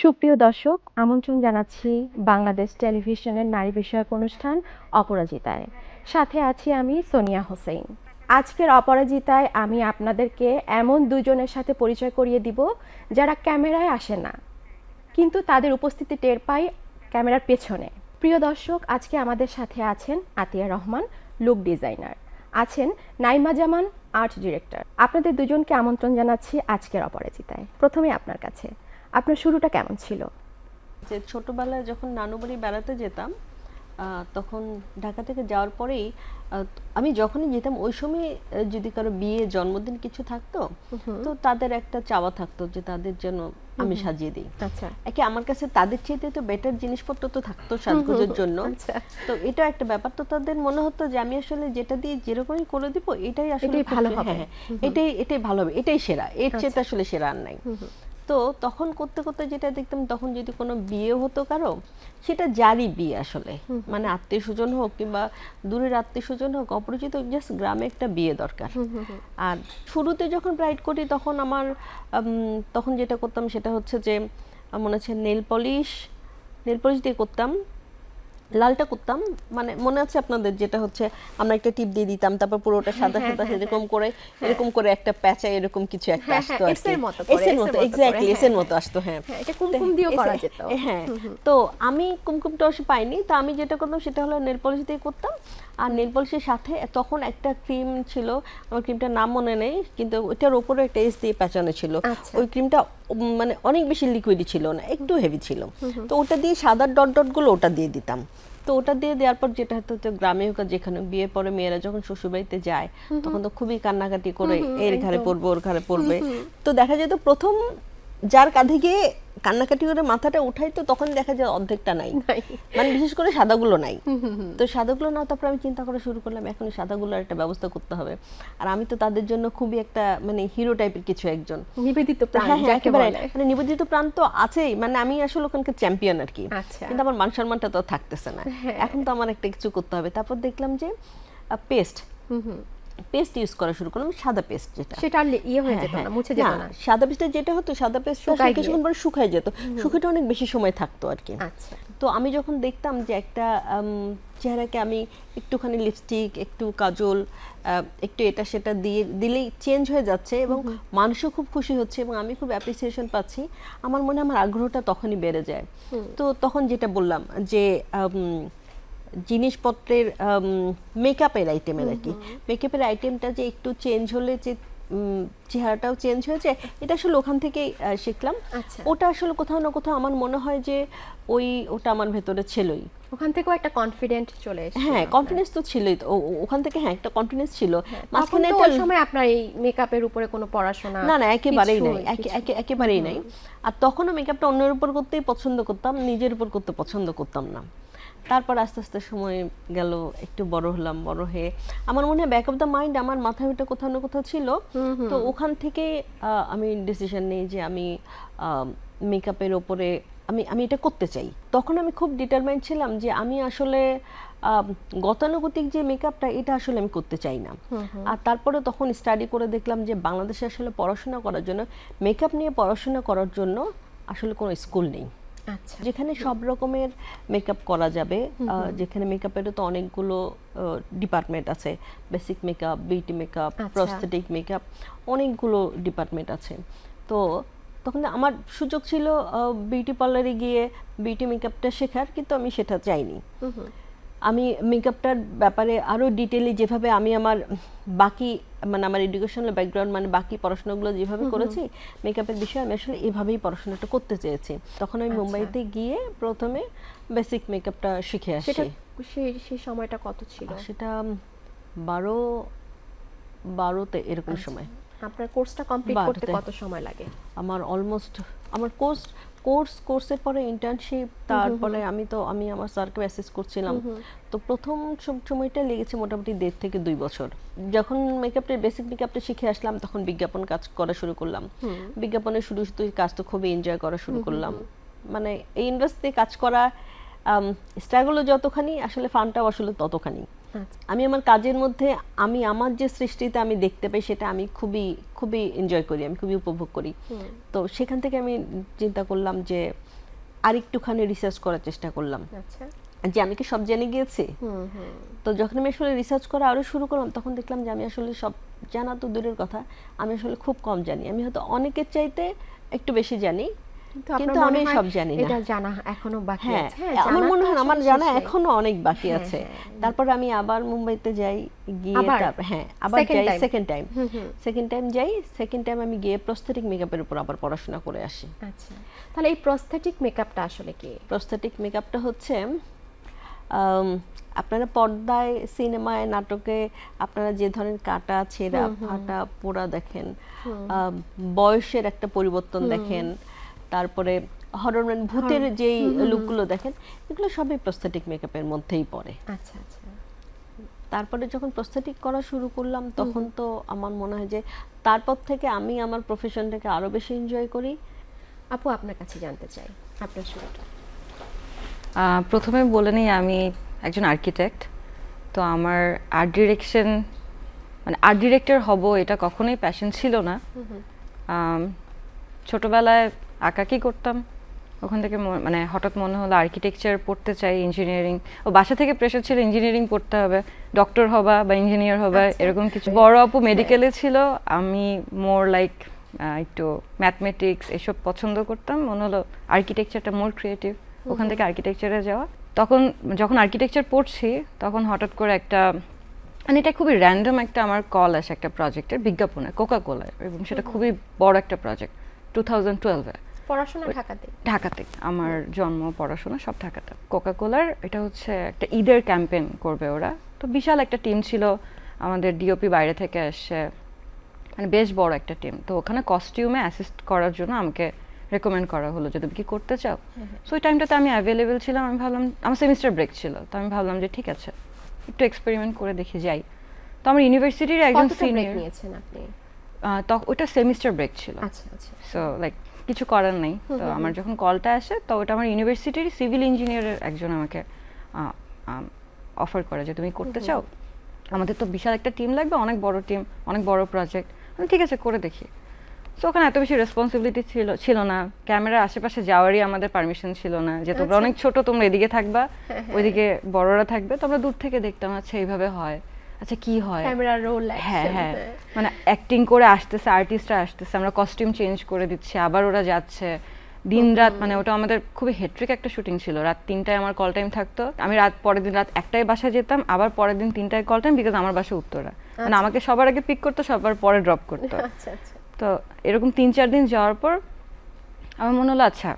সুপ্রিয় দর্শক, আমন্ত্রণ জানাচ্ছি বাংলাদেশ টেলিভিশনের নারী বিষয়ক অনুষ্ঠান অপরাজিতায়। সাথে আছি আমি সোনিয়া হোসেন। আজকের অপরাজিতায় আমি আপনাদেরকে এমন দুজনের সাথে পরিচয় করিয়ে দিব যারা ক্যামেরায় আসে না, কিন্তু তাদের উপস্থিতি টের পাই ক্যামেরার পেছনে। প্রিয় দর্শক, আজকে আমাদের সাথে আছেন আতিয়া রহমান লুক ডিজাইনার আছেন নাইমা জামান আর্ট ডিরেক্টর আপনাদের দুজনকে আমন্ত্রণ জানাচ্ছি আজকের অপরাজিতায়। প্রথমে আপনার কাছে। আপনার শুরুটা কেমন ছিল? যে ছোটবেলায় যখন নানু বাড়ি বেড়াতে যেতাম তখন ঢাকা থেকে যাওয়ার পরেই আমি যখনই যেতাম ওই সময় যদি কারও বিয়ে জন্মদিন কিছু থাকতো তো তাদের একটা চাওয়া থাকতো যে তাদের জন্য আমি সাজিয়ে দিই। আচ্ছা। একে আমার কাছে তাদের চাইতে তো বেটার জিনিসপত্র তো থাকতো সাজগোজের জন্য। আচ্ছা। তো এটা একটা ব্যাপার। তো তাদের মনে হতো যে আমি আসলে যেটা দিয়ে যেরকমই করে দিব এটাই আসলে ভালো হবে। হ্যাঁ, হ্যাঁ, এটাই এটাই ভালো হবে। এটাই সেরা। এর চেয়ে আচ্ছা। আসলে সেরা আর নাই। তো তখন করতে করতে যেটা দেখতাম তখন যদি কোনো বিয়ে হতো কারও সেটা যারই বিয়ে আসলে। মানে আত্মীয় স্বজন হোক কিংবা দূরের আত্মীয় স্বজন হোক অপরিচিত জাস্ট গ্রামে একটা বিয়ে দরকার। আর শুরুতে যখন ব্রাইড করি তখন আমার তখন যেটা করতাম সেটা হচ্ছে যে মনে হচ্ছে নেল পলিশ নেল পলিশ দিয়ে করতাম। লালটা করতাম মানে মনে আছে আপনাদের যেটা হচ্ছে আমরা একটা টিপ দিয়ে দিতাম তারপর পুরোটা সাদা সাদা এরকম করে এরকম করে একটা প্যাচা এরকম কিছু একটা হ্যাঁ, আসতো হ্যাঁ, এসের মতো করে, এসের মতো এক্স্যাক্টলি হ্যাঁ, এসের মতো আসতো হ্যাঁ। হ্যাঁ এটা কুমকুম দিয়ে করা যেত। হ্যাঁ। তো আমি কুমকুমটা অবশ্য পাইনি তো আমি যেটা করতাম সেটা হলো নেল পলিশ দিয়ে করতাম আর নেল পলিশের সাথে তখন একটা ক্রিম ছিল আমার ক্রিমটার নাম মনে নেই কিন্তু ওইটার উপরে একটা এস দিয়ে পেঁচানো ছিল। আচ্ছা। ওই ক্রিমটা মানে অনেক বেশি লিকুইড ছিল না একটু হেভি ছিল। তো ওটা দিয়ে সাদা ডট ডটগুলো ওটা দিয়ে দিতাম। তো ওটা দিয়ে দেওয়ার পর যেটা হতো গ্রামে হোক যেখানে বিয়ের পরে মেয়েরা যখন শ্বশুরবাড়িতে যায় তখন তো খুবই কান্নাকাটি করে এর ঘরে পড়বে ওর ঘরে পড়বে তো দেখা যেত প্রথম যার কাঁধে গিয়ে কান্নাকাটি করে মাথাটা উঠাই তো তখন দেখা যায় অর্ধেকটা নাই। মানে বিশেষ করে সাদাগুলো নাই। তো সাদাগুলো না তারপর আমি চিন্তা করা শুরু করলাম এখন সাদাগুলোর একটা ব্যবস্থা করতে হবে। আর আমি তো তাদের জন্য খুবই একটা মানে হিরো টাইপের কিছু একজন। নিবেদিত প্রাণ হ্যাঁ হ্যাঁ একেবারে। মানে নিবেদিত প্রাণ তো আছেই। মানে আমি আসলে ওখানকার চ্যাম্পিয়ন আর কি। আচ্ছা। কিন্তু আমার মান সম্মানটা তো থাকতেছে না। এখন তো আমার একটা কিছু করতে হবে। তারপর দেখলাম যে পেস্ট হুম হুম। পেস্ট ইউজ করা শুরু করলাম সাদা পেস্ট যেটা। সেটা আর ইয়ে হয়ে হ্যাঁ, যেত হ্যাঁ। না মুছে যেত না সাদা পেস্টটা যেটা হতো সাদা পেস্ট শুকায় কিছুক্ষণ পরে শুকায় যেত শুকিয়ে অনেক বেশি সময় থাকতো আর কি। আচ্ছা। তো আমি যখন দেখতাম যে একটা চেহারাকে আমি একটুখানি লিপস্টিক একটু কাজল একটু এটা সেটা দিয়ে দিলেই চেঞ্জ হয়ে যাচ্ছে এবং মানুষও খুব খুশি হচ্ছে এবং আমি খুব অ্যাপ্রিসিয়েশন পাচ্ছি। আমার মনে হয় আমার আগ্রহটা তখনই বেড়ে যায়। তো তখন যেটা বললাম যে জিনিসপত্রের মেকআপের আইটেমের আর কি। মেকআপের আইটেমটা যে একটু চেঞ্জ হলে যে চেহারাটাও চেঞ্জ হয়েছে এটা আসলে ওখান থেকেই শিখলাম। আচ্ছা। ওটা আসলে কোথাও না কোথাও আমার মনে হয় যে ওই ওটা আমার ভেতরে ছিলই। ওখান থেকেও একটা কনফিডেন্ট চলে এসেছে হ্যাঁ। কনফিডেন্স তো ছিলই ওখান থেকে হ্যাঁ একটা কনফিডেন্স ছিল। তখন মাঝখানে তো একটা ওই সময় আপনার এই মেকআপের উপরে কোনো পড়াশোনা না না একেবারেই নাই। একে- একে- একেবারেই নাই। আর তখনও মেকআপটা অন্যের উপর করতেই পছন্দ করতাম নিজের উপর করতে পছন্দ করতাম না। তারপর আস্তে আস্তে সময় গেল একটু বড় হলাম বড় হয়ে। আমার মনে হয় ব্যাক অফ দ্য মাইন্ড আমার মাথায় ওটা কোথাও না কোথাও ছিল। তো ওখান থেকে আমি ডিসিশন নিই যে আমি মেকআপের ওপরে আমি আমি এটা করতে চাই। তখন আমি খুব ডিটারমাইন্ড ছিলাম যে আমি আসলে গতানুগতিক যে মেকআপটা এটা আসলে আমি করতে চাই না। আর তারপরে তখন স্টাডি করে দেখলাম যে বাংলাদেশে আসলে পড়াশোনা করার জন্য মেকআপ নিয়ে পড়াশোনা করার জন্য আসলে কোনো স্কুল নেই। যেখানে সব রকমের মেকআপ করা যাবে যেখানে মেকআপেরও তো অনেকগুলো ডিপার্টমেন্ট আছে। বেসিক মেকআপ বিউটি মেকআপ আচ্ছা। প্রস্থেটিক মেকআপ অনেকগুলো ডিপার্টমেন্ট আছে। তো তখন আমার সুযোগ ছিল বিউটি পার্লারে গিয়ে বিউটি মেকআপটা শেখার কিন্তু আমি সেটা চাইনি। আমি মেকআপটার ব্যাপারে আরও ডিটেলি যেভাবে আমি আমার বাকি মানে আমার এডুকেশনাল ব্যাকগ্রাউন্ড মানে বাকি পড়াশোনাগুলো যেভাবে করেছি মেকআপের বিষয়ে আমি আসলে এভাবেই পড়াশোনাটা করতে চেয়েছি। তখন আমি আচ্ছা। মুম্বাইতে গিয়ে প্রথমে বেসিক মেকআপটা শিখে আসি। সেই সেই সময়টা কত ছিল? সেটা বারো বারোতে এরকম সময়। আপনার কোর্সটা কমপ্লিট করতে কত সময় লাগে? আমার অলমোস্ট আমার কোর্স কোর্স কোর্সের পরে ইন্টার্নশিপ তারপরে আমি তো আমি আমার স্যারকে অ্যাসেস করছিলাম। তো প্রথম সময়টা লেগেছে মোটামুটি দেড় থেকে দুই বছর। যখন মেকআপটা বেসিক মেকআপটা শিখে আসলাম তখন বিজ্ঞাপন কাজ করা শুরু করলাম। বিজ্ঞাপনের শুরু শুধু কাজ তো খুবই এনজয় করা শুরু করলাম। মানে এই ইন্ডাস্ট্রিতে কাজ করা স্ট্রাগলও যতখানি আসলে ফান্ডটাও আসলে ততখানি। আমি আমার কাজের মধ্যে আমি আমার যে সৃষ্টিতে আমি দেখতে পাই সেটা আমি খুবই খুবই এনজয় করি আমি খুবই উপভোগ করি। তো সেখান থেকে আমি চিন্তা করলাম যে আরেকটুখানি রিসার্চ করার চেষ্টা করলাম। আচ্ছা। যে আমি কি সব জেনে গিয়েছি? তো যখন আমি আসলে রিসার্চ করা আরও শুরু করলাম তখন দেখলাম যে আমি আসলে সব জানা তো দূরের কথা আমি আসলে খুব কম জানি। আমি হয়তো অনেকের চাইতে একটু বেশি জানি কিন্তু আমি সব জানি না। এটা জানা এখনও বাকি হ্যাঁ আছে? হ্যাঁ, আমার মনে হয় আমার জানা এখনও অনেক বাকি হ্যাঁ, আছে। তারপর আমি আবার মুম্বাইতে যাই গিয়ে হ্যাঁ আবার যাই সেকেন্ড টাইম। সেকেন্ড টাইম যাই সেকেন্ড টাইম আমি গিয়ে প্রস্থেটিক মেকআপের উপর আবার পড়াশোনা করে আসি। আচ্ছা। তাহলে এই প্রস্থেটিক মেকআপটা আসলে কি? প্রস্থেটিক মেকআপটা হচ্ছে আপনারা পর্দায় সিনেমায় নাটকে আপনারা যে ধরনের কাটা ছেঁড়া ফাটা পোড়া দেখেন বয়সের একটা পরিবর্তন দেখেন তারপরে হরর ভূতের যেই লুকগুলো দেখেন এগুলো সবই প্রস্থেটিক মেকআপের মধ্যেই পড়ে। আচ্ছা আচ্ছা। তারপরে যখন প্রস্থেটিক করা শুরু করলাম তখন তো আমার মনে হয় যে তারপর থেকে আমি আমার প্রফেশনটাকে আরও বেশি এনজয় করি। আপু আপনার কাছে জানতে চাই আপনার শুরুটা। প্রথমে বলে নিই আমি একজন আর্কিটেক্ট তো আমার আর্ট ডিরেকশন মানে আর্ট ডিরেক্টর হব এটা কখনোই প্যাশন ছিল না। ছোটবেলায় আঁকাকি করতাম? ওখান থেকে মানে হঠাৎ মনে হলো আর্কিটেকচার পড়তে চাই ইঞ্জিনিয়ারিং ও বাসা থেকে প্রেশার ছিল ইঞ্জিনিয়ারিং পড়তে হবে। ডক্টর হবা বা ইঞ্জিনিয়ার হবা এরকম কিছু। বড় আপু মেডিকেলে ছিল। আমি মোর লাইক একটু ম্যাথমেটিক্স এসব পছন্দ করতাম। মনে হলো আর্কিটেকচারটা মোর ক্রিয়েটিভ ওখান থেকে আর্কিটেকচারে যাওয়া। তখন যখন আর্কিটেকচার পড়ছি তখন হঠাৎ করে একটা মানে এটা খুবই র্যান্ডম একটা আমার কল আসে একটা প্রজেক্টের বিজ্ঞাপনে কোকা কোলার এবং সেটা খুবই বড় একটা প্রজেক্ট টু থাউজেন্ড টুয়েলভে পড়াশোনা ঢাকাতে? ঢাকাতে। আমার জন্ম পড়াশোনা সব ঢাকাতে। কোকা কোলার এটা হচ্ছে একটা ঈদের ক্যাম্পেইন করবে ওরা। তো বিশাল একটা টিম ছিল। আমাদের ডিওপি বাইরে থেকে এসে মানে বেশ বড় একটা টিম তো ওখানে কস্টিউমে অ্যাসিস্ট করার জন্য আমাকে রেকমেন্ড করা হলো যে তুমি কি করতে চাও? সো ওই টাইমটাতে আমি অ্যাভেলেবেল ছিলাম। আমি ভাবলাম আমার সেমিস্টার ব্রেক ছিল। তো আমি ভাবলাম যে ঠিক আছে একটু এক্সপেরিমেন্ট করে দেখে যাই। তো আমার ইউনিভার্সিটির একজন সিনিয়র নিয়েছেন আপনি? তখন ওটা সেমিস্টার ব্রেক ছিল। আচ্ছা আচ্ছা। সো লাইক কিছু করার নেই। তো আমার যখন কলটা আসে তো ওটা আমার ইউনিভার্সিটির সিভিল ইঞ্জিনিয়ারের একজন আমাকে অফার করে যে তুমি করতে চাও? আমাদের তো বিশাল একটা টিম লাগবে অনেক বড় টিম অনেক বড় প্রজেক্ট আমি ঠিক আছে করে দেখি। তো ওখানে এত বেশি রেসপন্সিবিলিটি ছিল ছিল না। ক্যামেরার আশেপাশে যাওয়ারই আমাদের পারমিশন ছিল না যে তোমরা আচ্ছা। অনেক ছোট তোমরা এদিকে থাকবা ওইদিকে বড়রা থাকবে। তো আমরা দূর থেকে দেখতাম আচ্ছা এইভাবে হয়। আচ্ছা কি হয়? ক্যামেরা রোল হ্যাঁ হ্যাঁ। মানে অ্যাক্টিং করে আসতেছে আর্টিস্টরা আসতেছে আমরা কস্টিউম চেঞ্জ করে দিচ্ছি আবার ওরা যাচ্ছে। দিন রাত মানে ওটা আমাদের খুবই হেট্রিক একটা শুটিং ছিল। রাত তিনটায় আমার কল টাইম থাকতো। আমি রাত পরের দিন রাত একটায় বাসায় যেতাম আবার পরের দিন তিনটায় কল টাইম বিকজ আমার বাসা উত্তরা। মানে আমাকে সবার আগে পিক করতো সবার পরে ড্রপ করতো। আচ্ছা আচ্ছা। তো এরকম তিন চার দিন যাওয়ার পর আমার মনে হলো আচ্ছা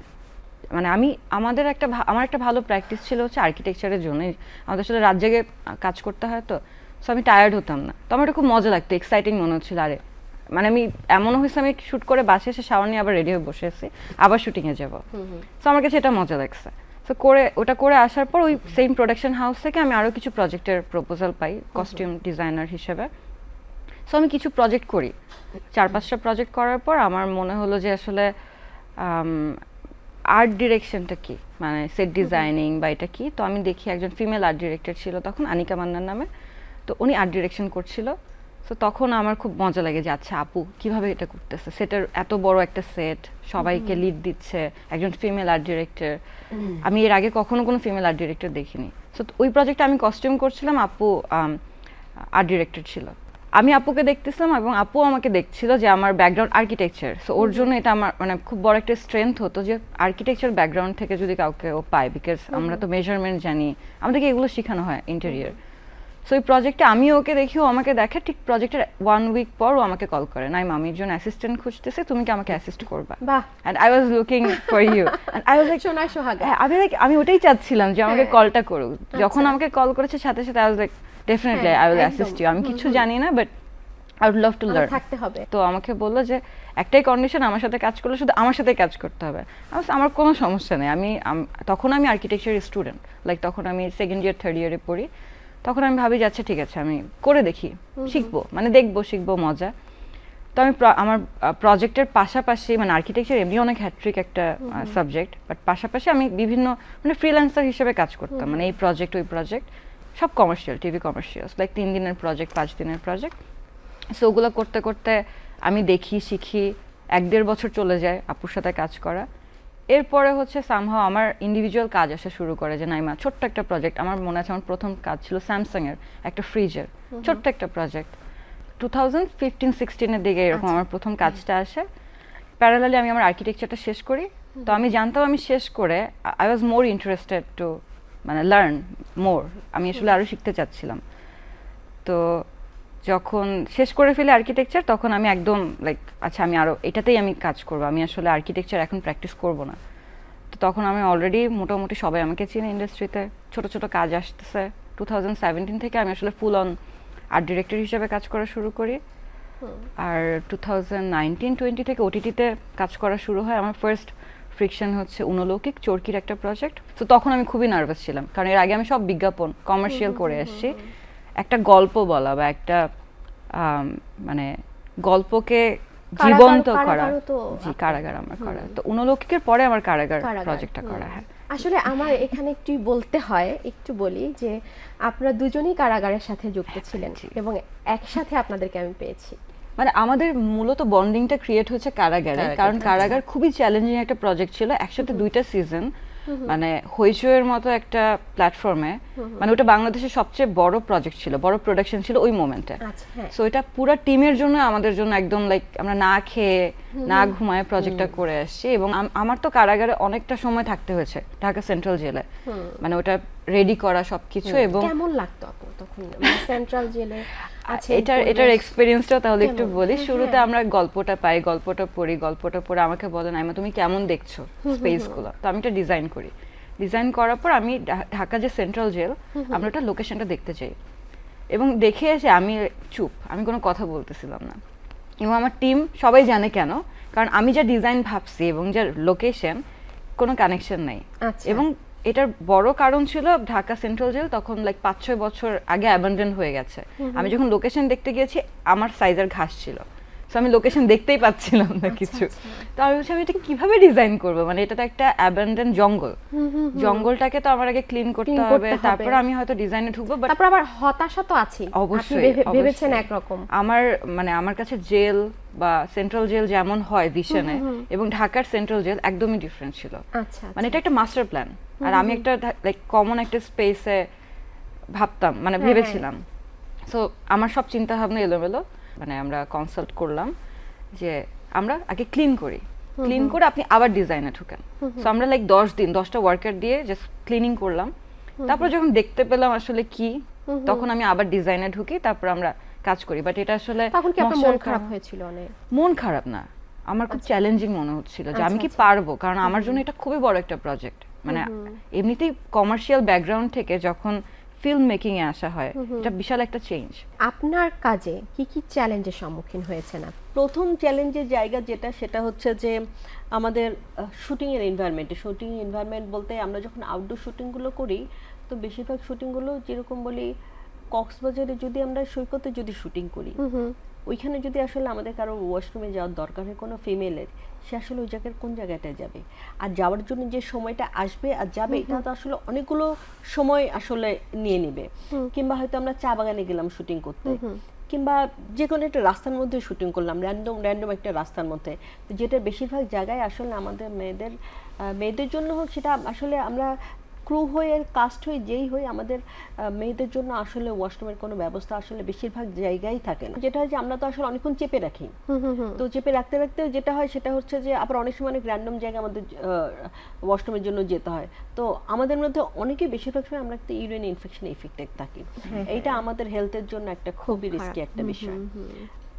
মানে আমি আমাদের একটা আমার একটা ভালো প্র্যাকটিস ছিল হচ্ছে আর্কিটেকচারের জন্য আমাদের সাথে রাত জেগে কাজ করতে হয় তো। সো আমি টায়ার্ড হতাম না। তো আমার এটা খুব মজা লাগতো এক্সাইটিং মনে হচ্ছিল। আরে মানে আমি এমনও হয়েছে আমি শ্যুট করে বাসে এসে শাওয়ার নিয়ে আবার রেডি হয়ে বসে আছি আবার শুটিংয়ে যাব। সো আমার কাছে এটা মজা লাগছে। সো করে ওটা করে আসার পর ওই সেম প্রোডাকশন হাউস থেকে আমি আরও কিছু প্রজেক্টের প্রপোজাল পাই কস্টিউম ডিজাইনার হিসেবে। সো আমি কিছু প্রজেক্ট করি। চার পাঁচটা প্রজেক্ট করার পর আমার মনে হলো যে আসলে আর্ট ডিরেকশনটা কি? মানে সেট ডিজাইনিং বা এটা কি? তো আমি দেখি একজন ফিমেল আর্ট ডিরেক্টর ছিল তখন আনিকা মান্নার নামে। তো উনি আর্ট ডিরেকশন করছিল। তো তখন আমার খুব মজা লাগে যে আচ্ছা আপু কীভাবে এটা করতেছে? সেটার এত বড় একটা সেট সবাইকে লিড দিচ্ছে একজন ফিমেল আর্ট ডিরেক্টর আমি এর আগে কখনো কোনো ফিমেল আর্ট ডিরেক্টর দেখিনি। সো ওই প্রজেক্টে আমি কস্টিউম করছিলাম আপু আর্ট ডিরেক্টর ছিল। আমি আপুকে দেখতেছিলাম এবং আপু আমাকে দেখছিল যে আমার ব্যাকগ্রাউন্ড আর্কিটেকচার সো ওর জন্য এটা আমার মানে খুব বড় একটা স্ট্রেংথ হতো যে আর্কিটেকচার ব্যাকগ্রাউন্ড থেকে যদি কাউকে ও পায় বিকজ আমরা তো মেজারমেন্ট জানি। আমাদেরকে এগুলো শেখানো হয় ইন্টেরিয়ার সো এই প্রজেক্টে আমি ওকে দেখি ও আমাকে দেখে ঠিক প্রজেক্টের ওয়ান উইক পর ও আমাকে কল করে নাই আমি একজন অ্যাসিস্ট্যান্ট খুঁজতেছে তুমি কি আমাকে অ্যাসিস্ট করবা? And I was looking for you and I was like সোনায় সোহাগা। হ্যাঁ আমি like আমি ওটাই চাচ্ছিলাম যে আমাকে হ্যাঁ। কলটা করুক। যখন আচ্ছা। আমাকে কল করেছে সাথে সাথে আই ওয়াজ লাইক ডেফিনেটলি হ্যাঁ, আই উইল অ্যাসিস্ট ইউ আমি কিছু জানি না but I would love to learn থাকতে হবে। তো আমাকে বলল যে একটাই কন্ডিশন আমার সাথে কাজ করলে শুধু আমার সাথে কাজ করতে হবে। আমার কোনো সমস্যা নেই। আমি তখন আমি আর্কিটেকচার স্টুডেন্ট লাইক তখন আমি সেকেন্ড ইয়ার থার্ড ইয়ারে পড়ি। তখন আমি ভাবি যাচ্ছে ঠিক আছে আমি করে দেখি শিখব। মানে দেখব শিখব মজা। তো আমি আমার প্রজেক্টের পাশাপাশি মানে আর্কিটেকচার এমনি অনেক হ্যাট্রিক একটা সাবজেক্ট বাট পাশাপাশি আমি বিভিন্ন মানে ফ্রিল্যান্সার হিসেবে কাজ করতাম। মানে এই প্রজেক্ট ওই প্রজেক্ট সব কমার্শিয়াল টিভি কমার্শিয়ালস লাইক তিন দিনের প্রজেক্ট পাঁচ দিনের প্রজেক্ট সো ওগুলো করতে করতে আমি দেখি শিখি এক দেড় বছর চলে যায় আপুর সাথে কাজ করা। এরপরে হচ্ছে সামহাও আমার ইন্ডিভিজুয়াল কাজ আসা শুরু করে যে নাইমা ছোট্ট একটা প্রজেক্ট আমার মনে আছে আমার প্রথম কাজ ছিল স্যামসাং এর একটা ফ্রিজের ছোট্ট একটা প্রজেক্ট টু থাউজেন্ড ফিফটিন সিক্সটিনের দিকে এরকম আমার প্রথম কাজটা আসে। প্যারালালি আমি আমার আর্কিটেকচারটা শেষ করি। তো আমি জানতাম আমি শেষ করে I was more interested to মানে লার্ন মোর আমি আসলে আরও শিখতে চাচ্ছিলাম। তো যখন শেষ করে ফেলি আর্কিটেকচার তখন আমি একদম লাইক আচ্ছা আমি আরও এটাতেই আমি কাজ করব। আমি আসলে আর্কিটেকচার এখন প্র্যাকটিস করব না। তো তখন আমি অলরেডি মোটামুটি সবাই আমাকে চিনি ইন্ডাস্ট্রিতে ছোট ছোট কাজ আসতেছে। টু থাউজেন্ড সেভেন্টিন থেকে আমি আসলে ফুল অন আর্ট ডিরেক্টর হিসেবে কাজ করা শুরু করি। আর টু থাউজেন্ড নাইনটিন টোয়েন্টি থেকে ওটিটিতে কাজ করা শুরু হয়। আমার ফার্স্ট ফ্রিকশন হচ্ছে উনলৌকিক চরকির একটা প্রজেক্ট তো তখন আমি খুবই নার্ভাস ছিলাম। কারণ এর আগে আমি সব বিজ্ঞাপন কমার্শিয়াল করে আসছি। একটা গল্প বলা বা একটা মানে গল্পকে জীবন্ত করা। জি কারাগার আমার করা। তো উনলৌকিকের পরে আমার কারাগার প্রজেক্টটা করা হ্যাঁ। আসলে আমার এখানে একটু বলতে হয় একটু বলি যে আপনারা দুজনেই কারাগারের সাথে যুক্ত ছিলেন এবং একসাথে আপনাদেরকে আমি পেয়েছি। মানে আমাদের মূলত বন্ডিংটা ক্রিয়েট হয়েছে কারাগারে কারণ আচ্ছা। কারাগার খুবই চ্যালেঞ্জিং একটা প্রজেক্ট ছিল। একসাথে দুইটা সিজন মানে হইচুয়ের মতো একটা প্ল্যাটফর্মে মানে ওটা বাংলাদেশের সবচেয়ে বড় প্রজেক্ট ছিল বড় প্রোডাকশন ছিল ওই মোমেন্টে আচ্ছা হ্যাঁ। সো এটা পুরো টিমের জন্য আমাদের জন্য একদম লাইক আমরা না খেয়ে না ঘুমায় প্রজেক্টটা করে আসছি এবং আমার তো কারাগারে অনেকটা সময় থাকতে হয়েছে ঢাকা সেন্ট্রাল জেলে। মানে ওটা রেডি করা সবকিছু এবং কেমন লাগতো আপু তখন? সেন্ট্রাল জেলে আছে এটার এটার এক্সপিরিয়েন্সটা তাহলে একটু বলি। হ্যাঁ, শুরুতে হ্যাঁ। আমরা গল্পটা পাই গল্পটা পড়ি গল্পটা পড়ে আমাকে বলেন আইমা তুমি কেমন দেখছ স্পেসগুলো তো আমি এটা ডিজাইন করি। ডিজাইন করার পর আমি ঢাকা যে সেন্ট্রাল জেল আমরা ওটা লোকেশনটা দেখতে চাই। এবং দেখে এসে আমি চুপ আমি কোনো কথা বলতেছিলাম না। এবং আমার টিম সবাই জানে কেন কারণ আমি যা ডিজাইন ভাবছি এবং যা লোকেশন কোনো কানেকশন নাই। আচ্ছা। এবং এটার বড় কারণ ছিল ঢাকা সেন্ট্রাল জেল তখন লাইক পাঁচ ছয় বছর আগে অ্যাবান্ডেন হয়ে গেছে। আমি যখন লোকেশন দেখতে গিয়েছি আমার সাইজের ঘাস ছিল। তো আমি লোকেশন দেখতেই পাচ্ছিলাম আচ্ছা, না কিছু তো আমি বলছি আমি এটা কীভাবে ডিজাইন করব? মানে এটা তো একটা অ্যাবান্ডেন জঙ্গল। জঙ্গলটাকে তো আমার আগে ক্লিন করতে হবে তারপর আমি হয়তো ডিজাইনে ঢুকবো বাট তারপর আবার হতাশা তো আছে অবশ্যই ভেবেছেন। একরকম। আমার মানে আমার কাছে জেল বা সেন্ট্রাল জেল যেমন হয় ভিশনে এবং ঢাকার সেন্ট্রাল জেল একদমই ডিফারেন্ট ছিল। আচ্ছা মানে এটা একটা মাস্টার প্ল্যান আর আমি একটা লাইক কমন একটা স্পেসে ভাবতাম মানে হ্যাঁ, ভেবেছিলাম। সো আমার সব চিন্তা ভাবনা এলোমেলো। মানে আমরা কনসাল্ট করলাম যে আমরা আগে ক্লিন করি। ক্লিন করে আপনি আবার ডিজাইনে ঢুকেন। সো আমরা লাইক দশ দিন দশটা ওয়ার্কার দিয়ে জাস্ট ক্লিনিং করলাম। তারপর যখন দেখতে পেলাম আসলে কি তখন আমি আবার ডিজাইনে ঢুকি তারপর আমরা কাজ করি। বাট এটা আসলে তখন কি আপনার মন খারাপ হয়েছিল অনেক? মন খারাপ না। আমার খুব চ্যালেঞ্জিং মনে হচ্ছিল যে আমি আচ্ছা, কি আচ্ছা। পারব? কারণ আমার জন্য এটা খুবই বড় একটা প্রজেক্ট মানে এমনিতেই কমার্শিয়াল ব্যাকগ্রাউন্ড থেকে যখন ফিল্ম মেকিং এ আসা হয় এটা বিশাল একটা চেঞ্জ আপনার কাজে কি কি চ্যালেঞ্জের সম্মুখীন হয়েছে না প্রথম চ্যালেঞ্জের জায়গা যেটা সেটা হচ্ছে যে আমাদের শুটিংয়ের এনভায়রনমেন্টে শুটিং এনভায়রনমেন্ট বলতে আমরা যখন আউটডোর শুটিংগুলো করি তো বেশিরভাগ শুটিংগুলো যেরকম বলি কক্সবাজারে যদি আমরা সৈকতে যদি শুটিং করি ওইখানে যদি আসলে আমাদের কারও ওয়াশরুমে যাওয়ার দরকার হয় কোনো ফিমেলের সে আসলে ওই জায়গার কোন জায়গাটায় যাবে? আর যাওয়ার জন্য যে সময়টা আসবে আর যাবে এটা তো আসলে অনেকগুলো সময় আসলে নিয়ে নেবে। কিংবা হয়তো আমরা চা বাগানে গেলাম শুটিং করতে। কিংবা যে কোনো একটা রাস্তার মধ্যে শুটিং করলাম র্যান্ডম র্যান্ডম একটা রাস্তার মধ্যে। তো যেটা বেশিরভাগ জায়গায় আসলে আমাদের মেয়েদের মেয়েদের জন্য হোক সেটা আসলে আমরা ক্রু হয়ে কাস্ট হয়ে যেই হয়ে আমাদের মেয়েদের জন্য আসলে ওয়াশরুমের কোনো ব্যবস্থা আসলে বেশিরভাগ জায়গায় থাকে না। যেটা হয় যে আমরা তো আসলে অনেকক্ষণ চেপে রাখি। তো চেপে রাখতে রাখতে যেটা হয় সেটা হচ্ছে যে আবার অনেক সময় অনেক র্যান্ডম জায়গায় আমাদের ওয়াশরুমের জন্য যেতে হয়। তো আমাদের মধ্যে অনেকে বেশিরভাগ সময় আমরা একটা ইউরিন ইনফেকশন এফেক্টেড থাকি। এইটা আমাদের হেলথের জন্য একটা খুবই রিস্কি একটা বিষয়।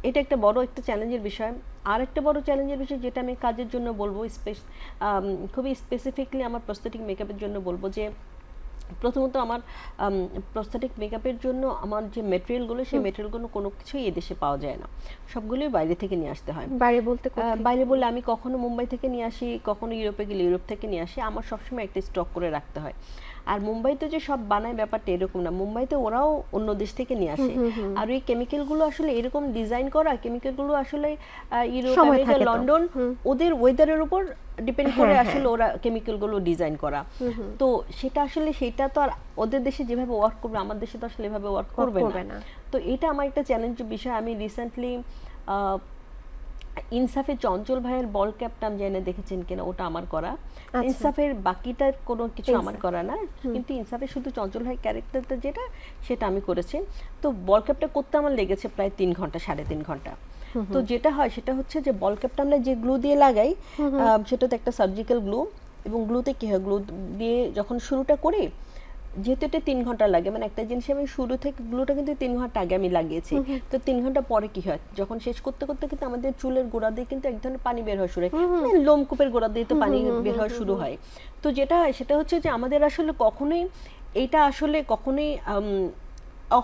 এটা একটা বড় একটা চ্যালেঞ্জের বিষয়। আর একটা বড় চ্যালেঞ্জের বিষয় যেটা আমি কাজের জন্য বলব স্পেস খুবই স্পেসিফিকলি আমার প্রস্থেটিক মেকআপের জন্য বলব যে প্রথমত আমার প্রস্থেটিক মেকআপের জন্য আমার যে মেটেরিয়ালগুলো সেই মেটেরিয়ালগুলো কোনো কিছুই এদেশে পাওয়া যায় না। সবগুলোই বাইরে থেকে নিয়ে আসতে হয়। বাইরে বলতে বাইরে বললে আমি কখনো মুম্বাই থেকে নিয়ে আসি কখনো ইউরোপে গেলে ইউরোপ থেকে নিয়ে আসি। আমার সবসময় একটা স্টক করে রাখতে হয়। আর মুম্বাইতে যে সব বানায় ব্যাপারটা এরকম না। মুম্বাইতে ওরাও অন্য দেশ থেকে নিয়ে আসে। আর ওই কেমিক্যালগুলো আসলে এরকম ডিজাইন করা কেমিক্যালগুলো আসলে ইউরোপ আমেরিকা লন্ডন ওদের ওয়েদারের উপর ডিপেন্ড করে আসলে ওরা কেমিক্যালগুলো ডিজাইন করা। তো সেটা আসলে সেটা তো আর ওদের দেশে যেভাবে ওয়ার্ক করবে আমার দেশে তো আসলে এভাবে ওয়ার্ক করবে না। তো এটা আমার একটা চ্যালেঞ্জ বিষয়। আমি রিসেন্টলি ইনসাফে চঞ্চল ভাইয়ের বল ক্যাপটা আমি জানি দেখেছেন কিনা ওটা আমার করা। আচ্ছা। ইনসাফের বাকিটা কোনো কিছু আমার করা না। কিন্তু ইনসাফে শুধু চঞ্চল ভাই ক্যারেক্টারটা যেটা সেটা আমি করেছি। তো বল ক্যাপটা করতে আমার লেগেছে প্রায় তিন ঘণ্টা সাড়ে তিন ঘণ্টা। তো যেটা হয় সেটা হচ্ছে যে বল ক্যাপটা আমরা যে গ্লু দিয়ে লাগাই সেটা তো একটা সার্জিক্যাল গ্লু এবং গ্লুতে কি হয় গ্লু দিয়ে যখন শুরুটা করি যেহেতু এটা তিন ঘণ্টা লাগে মানে একটা জিনিস আমি শুরু থেকে গ্লুটা কিন্তু তিন ঘণ্টা আগে আমি লাগিয়েছি। তো তিন ঘণ্টা পরে কি হয়? যখন শেষ করতে করতে কিন্তু আমাদের চুলের গোড়া দিয়ে কিন্তু এক ধরনের পানি বের হওয়া শুরু হয়। মানে লোমকূপের গোড়া দিয়ে তো পানি বের হওয়া শুরু হয়। তো যেটা হয় সেটা হচ্ছে যে আমাদের আসলে কখনোই এটা আসলে কখনোই উম,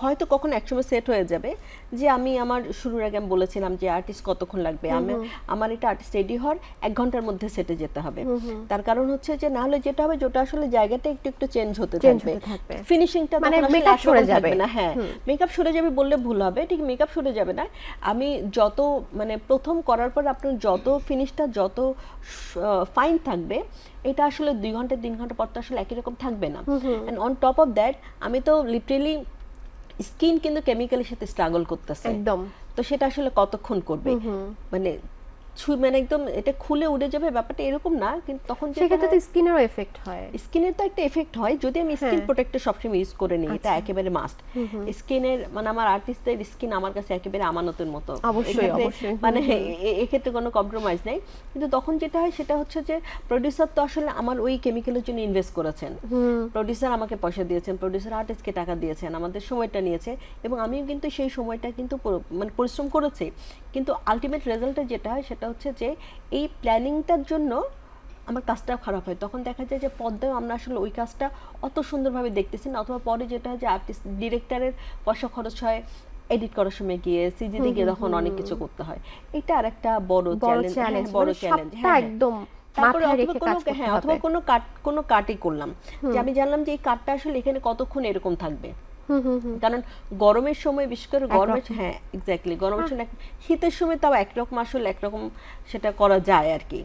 হয়তো কখন একসময় সেট হয়ে যাবে যে আমি আমার শুরুর আগে আমি বলেছিলাম যে আর্টিস্ট কতক্ষণ লাগবে। আমি আমার এটা আর্টিস্ট রেডি হওয়ার এক ঘণ্টার মধ্যে সেটে যেতে হবে। তার কারণ হচ্ছে যে না হলে যেটা হবে যেটা আসলে জায়গাটা একটু একটু চেঞ্জ হতে থাকবে। ফিনিশিংটা মানে makeup সরে যাবে। না হ্যাঁ। মেকআপ সরে যাবে বললে ভুল হবে ঠিক মেকআপ সরে যাবে না। আমি যত মানে প্রথম করার পর আপনার যত ফিনিশটা যত ফাইন থাকবে এটা আসলে দুই ঘণ্টা তিন ঘণ্টা পর তো আসলে একই রকম থাকবে না। And on top of that আমি তো লিটারেলি স্কিন কিন্তু কেমিক্যালের সাথে স্ট্রাগল করতেছে। একদম। তো সেটা আসলে কতক্ষণ করবে? মানে ছুঁই মানে একদম এটা খুলে উড়ে যাবে ব্যাপারটা এরকম না কিন্তু তখন সেক্ষেত্রে তো স্কিনেরও এফেক্ট হয়। স্কিনের তো একটা এফেক্ট হয় যদি আমি স্কিন হ্যাঁ। প্রোটেক্টর সবসময় ইউজ করে নিই এটা একেবারে মাস্ট স্কিনের মানে আমার আর্টিস্টদের স্কিন আমার কাছে একেবারে আমানতের মতো। অবশ্যই, অবশ্যই। মানে এক্ষেত্রে কোনো কম্প্রোমাইজ নেই। কিন্তু তখন যেটা হয় সেটা হচ্ছে যে প্রডিউসার তো আসলে আমার ওই কেমিক্যালের জন্য ইনভেস্ট করেছেন। প্রডিউসার আমাকে পয়সা দিয়েছেন প্রডিউসার আর্টিস্টকে টাকা দিয়েছেন আমাদের সময়টা নিয়েছে এবং আমিও কিন্তু সেই সময়টা কিন্তু মানে পরিশ্রম করেছি। কিন্তু আলটিমেট রেজাল্টে যেটা হয় সেটা হচ্ছে যে এই প্ল্যানিংটার জন্য আমার কাজটা খারাপ হয়। তখন দেখা যায় যে পদ্মায় আমরা আসলে ওই কাজটা অত সুন্দরভাবে দেখতেছি না। অথবা পরে যেটা হয় যে আর্টিস্ট ডিরেক্টরের পয়সা খরচ হয় এডিট করার সময় গিয়ে সিজিতে গিয়ে তখন অনেক কিছু করতে হয়। এটা আর একটা বড় চ্যালেঞ্জ বড় চ্যালেঞ্জ সবটা একদম তারপরে অথবা কোনো হ্যাঁ হবে। অথবা কোনো কাট কোনো কাটই করলাম। যে আমি জানলাম যে এই কাটটা আসলে এখানে কতক্ষণ এরকম থাকবে। কারণ গরমের সময় বিশেষ করে গরমের হ্যাঁ এক্স্যাক্টলি গরমের সময় শীতের সময় তাও একরকম আসলে একরকম সেটা করা যায় আর কি।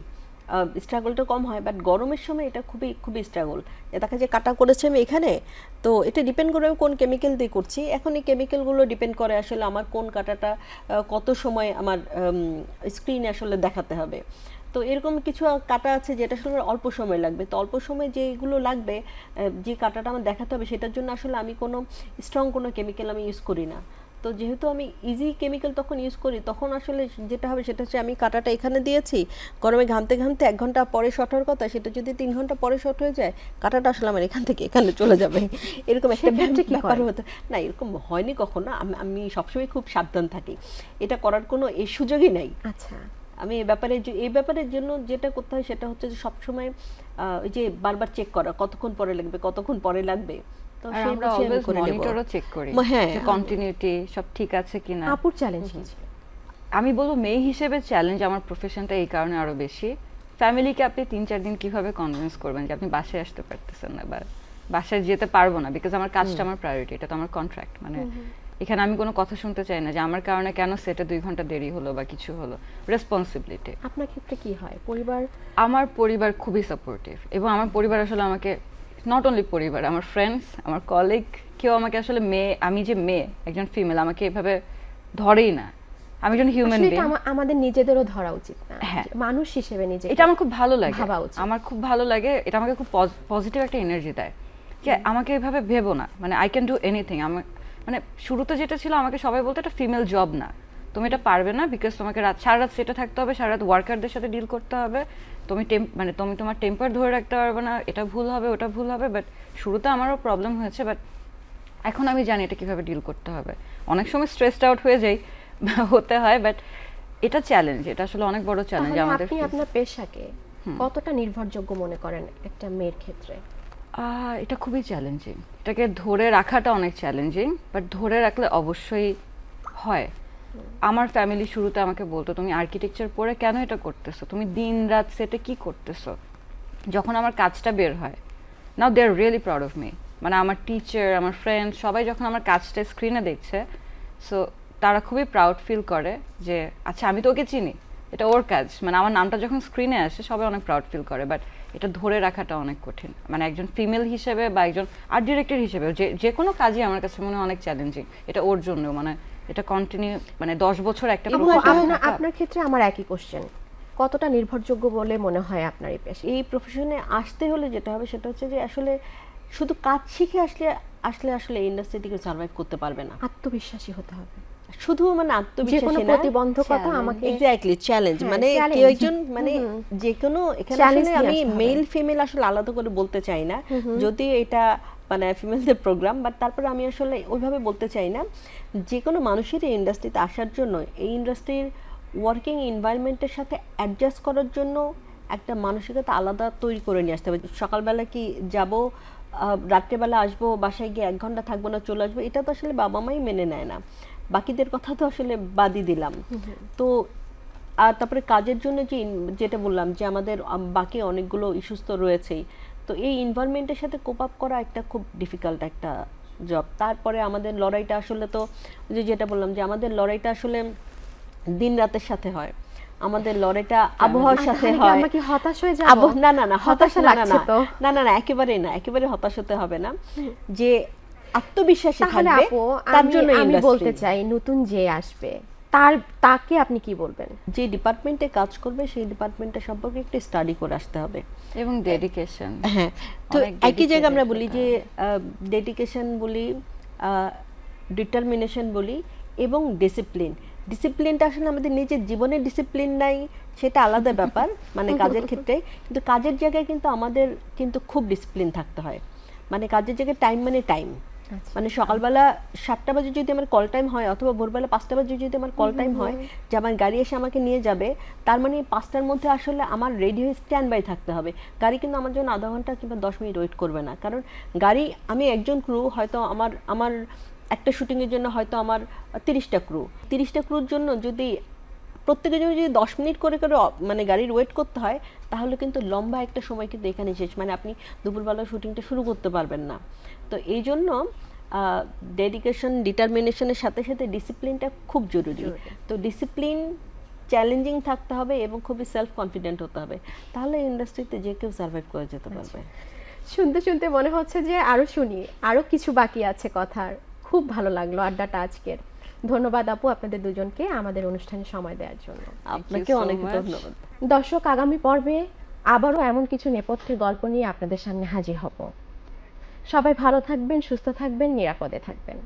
স্ট্রাগলটা কম হয় বাট গরমের সময় এটা খুবই খুবই স্ট্রাগল দেখা যায় কাটা করেছে আমি এখানে তো এটা ডিপেন্ড করে আমি কোন কেমিক্যাল দিয়ে করছি। এখন এই কেমিক্যালগুলো ডিপেন্ড করে আসলে আমার কোন কাটাটা কত সময় আমার স্ক্রিনে আসলে দেখাতে হবে। তো এরকম কিছু কাটা আছে যেটা আসলে অল্প সময় লাগবে। তো অল্প সময় যেগুলো লাগবে যে কাটাটা আমার দেখাতে হবে সেটার জন্য আসলে আমি কোনো স্ট্রং কোনো কেমিক্যাল আমি ইউজ করি না। তো যেহেতু আমি ইজি কেমিক্যাল তখন ইউজ করি তখন আসলে যেটা হবে সেটা হচ্ছে আমি কাটাটা এখানে দিয়েছি গরমে ঘামতে ঘামতে এক ঘণ্টা পরে শর্ট হওয়ার কথা সেটা যদি তিন ঘণ্টা পরে শর্ট হয়ে যায় কাটাটা আসলে আমার এখান থেকে এখানে চলে যাবে। এরকম একটা ব্যাপার হতো না এরকম হয়নি কখনো আমি সবসময় খুব সাবধান থাকি। এটা করার কোনো এই সুযোগই নেই। আচ্ছা। আমি এই ব্যাপারে যে- এই ব্যাপারের জন্য যেটা করতে হয় সেটা হচ্ছে যে সবসময় আহ, ওই যে বারবার চেক করা কতক্ষণ পরে লাগবে কতক্ষণ পরে লাগবে। তো আমরা আমি অলওয়েজ মনিটরও চেক করি হ্যাঁ, যে কন্টিনিউটি সব ঠিক আছে কিনা। আপুর চ্যালেঞ্জ কি ছিল? আমি বলব মেয়ে হিসেবে চ্যালেঞ্জ আমার প্রফেশনটা এই কারণে আরও বেশি। ফ্যামিলিকে আপনি তিন চার দিন কীভাবে কনভিন্স করবেন যে আপনি বাসায় আসতে পারতেছেন না বা বাসায় যেতে পারব না? বিকজ আমার কাজটা আমার প্রায়োরিটি এটা তো আমার কন্ট্রাক্ট মানে এখানে আমি কোনো কথা শুনতে চাই না যে আমার কারণে কেন সেটে দুই ঘণ্টা দেরি হলো বা কিছু হলো। রেসপন্সিবিলিটি আপনার ক্ষেত্রে কি হয়? পরিবার? আমার পরিবার খুবই সাপোর্টিভ এবং আমার পরিবার আসলে আমাকে নট অনলি পরিবার আমার ফ্রেন্ডস আমার কলিগ কেউ আমাকে আসলে মেয়ে আমি যে মেয়ে একজন ফিমেল আমাকে এভাবে ধরেই না। আমি একজন হিউম্যান বিং আমাদের নিজেদেরও ধরা উচিত না। হ্যাঁ। মানুষ হিসেবে নিজে এটা আমার খুব ভালো লাগে। ভাবা উচিত। আমার খুব ভালো লাগে এটা আমাকে খুব পজিটিভ একটা এনার্জি দেয়। যে আমাকে এভাবে ভেবো না। মানে আই ক্যান ডু এনিথিং আমার মানে শুরুতে যেটা ছিল আমাকে সবাই বলতো এটা ফিমেল জব না। তুমি এটা পারবে না বিকজ তোমাকে রাত সারা রাত সেটা থাকতে হবে সারা রাত ওয়ার্কারদের সাথে ডিল করতে হবে। তুমি টেম্প মানে তুমি তোমার টেম্পার ধরে রাখতে পারবে না এটা ভুল হবে ওটা ভুল হবে বাট শুরুতে আমারও প্রবলেম হয়েছে বাট এখন আমি জানি এটা কীভাবে ডিল করতে হবে। অনেক সময় স্ট্রেসড আউট হয়ে যাই হতে হয় বাট এটা চ্যালেঞ্জ এটা আসলে অনেক বড় চ্যালেঞ্জ আমাদের আপনি আপনার পেশাকে কতটা নির্ভরযোগ্য মনে করেন একটা মেয়ের ক্ষেত্রে? এটা খুবই চ্যালেঞ্জিং এটাকে ধরে রাখাটা অনেক চ্যালেঞ্জিং বাট ধরে রাখলে অবশ্যই হয়। আমার ফ্যামিলি শুরুতে আমাকে বলতো, তুমি আর্কিটেকচার পড়ে কেন এটা করতেছো? তুমি দিন রাত সেটে কি করতেছো? যখন আমার কাজটা বের হয় now they are really proud of me মানে আমার টিচার আমার ফ্রেন্ড সবাই যখন আমার কাজটা স্ক্রিনে দেখছে সো তারা খুবই প্রাউড ফিল করে যে আচ্ছা আমি তো ওকে চিনি, এটা ওর কাজ। মানে আমার নামটা যখন স্ক্রিনে আসে, সবাই অনেক প্রাউড ফিল করে বাট এটা ধরে রাখাটা অনেক কঠিন। মানে একজন ফিমেল হিসেবে বা একজন আর্ট ডিরেক্টর হিসেবে যে যে কোনো কাজই আমার কাছে মনে হয় অনেক চ্যালেঞ্জিং এটা ওর জন্য মানে এটা কন্টিনিউ মানে দশ বছর একটা আপনার ক্ষেত্রে আমার একই কোশ্চেন কতটা নির্ভরযোগ্য বলে মনে হয় আপনার এই পেশা? এই প্রফেশনে আসতে হলে যেটা হবে সেটা হচ্ছে যে আসলে শুধু কাজ শিখে আসলে আসলে আসলে ইন্ডাস্ট্রি থেকে সার্ভাইভ করতে পারবে না। আত্মবিশ্বাসী হতে হবে। শুধু মানে আত্মবিশ্বাসী না প্রতিবন্ধকতা আমাকে- এক্স্যাক্টলি চ্যালেঞ্জ মানে। কেউ একজন মানে যে কোনো এখানে আসলে আমি মেল ফিমেল আসলে আলাদা করে বলতে চাই না। যদি এটা মানে ফিমেলদের প্রোগ্রাম বাট তারপরে আমি আসলে ওইভাবে বলতে চাই না। যে কোনো মানুষের এই ইন্ডাস্ট্রিতে আসার জন্য এই ইন্ডাস্ট্রির ওয়ার্কিং এনভায়রনমেন্টের সাথে অ্যাডজাস্ট করার জন্য একটা মানসিকতা আলাদা তৈরি করে নিয়ে আসতে হবে। সকালবেলা কি যাব রাত্রেবেলা আসব বাসায় গিয়ে এক ঘণ্টা থাকব না চলে আসব এটা তো আসলে বাবা মাই মেনে নেয় না। বাকিদের কথা তো আসলে বাদই দিলাম। তো আর তারপরে কাজের জন্য যে যেটা বললাম যে আমাদের বাকি অনেকগুলো ইস্যুস তো রয়েছেই। তো এই এনভায়রনমেন্টের সাথে কোপ আপ করা একটা খুব ডিফিকাল্ট একটা জব তারপরে আমাদের লড়াইটা আসলে তো যে যেটা বললাম যে আমাদের লড়াইটা আসলে দিন রাতের সাথে হয়। আমাদের লড়াইটা আবহাওয়ার সাথে হয়। আমরা কি হতাশ হয়ে যাব? না না না হতাশ হতাশা না না লাগছে না তো। না না না একেবারেই না একেবারে হতাশ হতে হবে না। যে আত্মবিশ্বাসী থাকবে তার জন্য আমি বলতে চাই নতুন যে আসবে তার তাকে আপনি কি বলবেন? যে ডিপার্টমেন্টে কাজ করবে সেই ডিপার্টমেন্টটা সম্পর্কে একটু স্টাডি করে আসতে হবে। এবং ডেডিকেশন হ্যাঁ তো একই জায়গায় আমরা বলি যে ডেডিকেশন বলি ডিটারমিনেশন বলি এবং ডিসিপ্লিন ডিসিপ্লিনটা আসলে আমাদের নিজের জীবনের ডিসিপ্লিন নাই সেটা আলাদা ব্যাপার মানে কাজের ক্ষেত্রে। কিন্তু কাজের জায়গায় কিন্তু আমাদের কিন্তু খুব ডিসিপ্লিন থাকতে হয়। মানে কাজের জায়গায় টাইম মানে টাইম। মানে সকালবেলা সাতটা বাজে যদি আমার কল টাইম হয় অথবা ভোরবেলা পাঁচটা বাজে যদি আমার কল টাইম হয় যে আমার গাড়ি এসে আমাকে নিয়ে যাবে তার মানে পাঁচটার মধ্যে আসলে আমার রেডি হয়ে স্ট্যান্ড বাই থাকতে হবে। গাড়ি কিন্তু আমার জন্য আধা ঘণ্টা কিংবা দশ মিনিট ওয়েট করবে না। কারণ গাড়ি আমি একজন ক্রু হয়তো আমার আমার একটা শুটিংয়ের জন্য হয়তো আমার তিরিশটা ক্রু তিরিশটা ক্রুর জন্য যদি প্রত্যেকের জন্য যদি দশ মিনিট করে করে মানে গাড়ির ওয়েট করতে হয় তাহলে কিন্তু লম্বা একটা সময় কিন্তু এখানে শেষ। মানে আপনি দুপুরবেলা শুটিংটা শুরু করতে পারবেন না। তো এই জন্য ডেডিকেশন ডিটারমিনেশনের সাথে সাথে ডিসিপ্লিনটা খুব জরুরি। তো ডিসিপ্লিন চ্যালেঞ্জিং থাকতে হবে এবং খুবই সেলফ কনফিডেন্ট হতে হবে। তাহলে ইন্ডাস্ট্রিতে যে কেউ সার্ভাইভ করে যেতে পারবে। শুনতে শুনতে মনে হচ্ছে যে আরও শুনি আরও কিছু বাকি আছে কথার। খুব ভালো লাগল আড্ডাটা আজকের। ধন্যবাদ আপু আপনাদের দুজনকে আমাদের অনুষ্ঠানে সময় দেওয়ার জন্য। আপনাকে অনেক ধন্যবাদ। দর্শক আগামী পর্বে আবারও এমন কিছু নেপথ্যের গল্প নিয়ে আপনাদের সামনে হাজির হব। সবাই ভালো থাকবেন সুস্থ থাকবেন নিরাপদে থাকবেন।